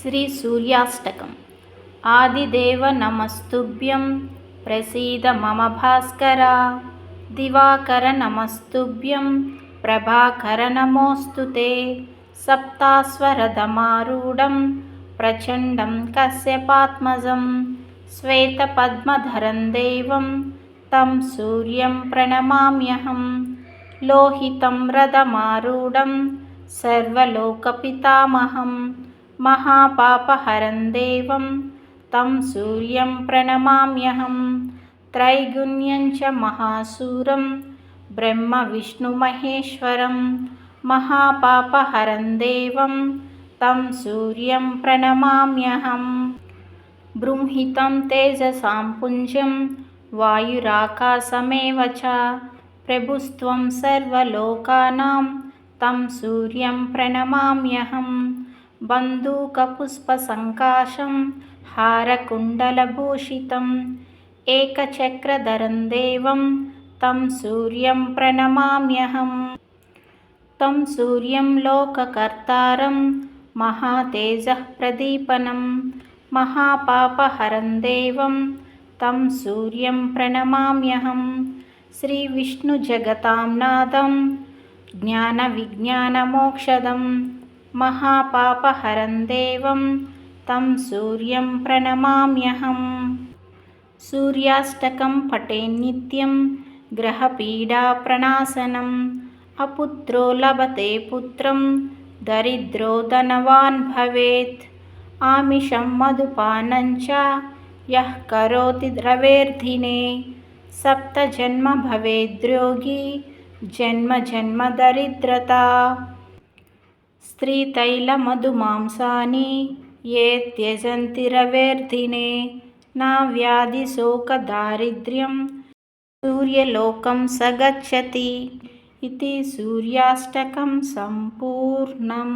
శ్రీ సూర్యాష్టకం. ఆదిదేవ నమస్తుభ్యం. ప్రసీద మమ భాస్కర. దివాకర నమస్తుభ్యం. ప్రభాకర నమోస్తు సప్తాస్వరధమారూఢం ప్రచండం కశ్యపాత్మజం. శ్వేతపద్మధరం దేవం. తం సూర్యం ప్రణమామ్యహం. లోహితం రథమారూఢం. సర్వలోకపితామహం. महापापहरं देवं तं सूर्यं प्रणमाम्यहं त्रैगुण्यं च महासूरं ब्रह्मविष्णुमहेश्वरं महापापहरं देवं तं सूर्यं प्रणमाम्यहं बृंहितं तेजसां पुञ्जं वायुराकाशमेव च प्रभुस्त्वं सर्वलोकानां तं सूर्यं प्रणमाम्यहम् बन्दूकपुष्पसङ्काशं हारकुण्डलभूषितम् एकचक्रधरं देवं तं सूर्यं प्रणमाम्यहं तं सूर्यं लोककर्तारं महातेजः प्रदीपनं महापापहरं देवं तं सूर्यं प्रणमाम्यहं श्रीविष्णुजगतां नादं ज्ञानविज्ञानमोक्षदम् महापापहरं देवं तं सूर्यं प्रणमाम्यहं सूर्याष्टकं पठेन्नित्यं ग्रहपीडाप्रणाशनम् अपुत्रो लभते पुत्रं दरिद्रो धनवान् भवेत्। आमिषं मधुपानं च यः करोति रवेर्धिने सप्तजन्म भवेद्रोगी जन्म जन्म दरिद्रता స్త్రీతైలమధుమాంసాని ఏ త్యజంతిరవేర్ధినే నా వ్యాధిశోకదారిద్ర్యం సూర్యలోకం సగచ్చతి ఇది సూర్యాష్టకం సంపూర్ణం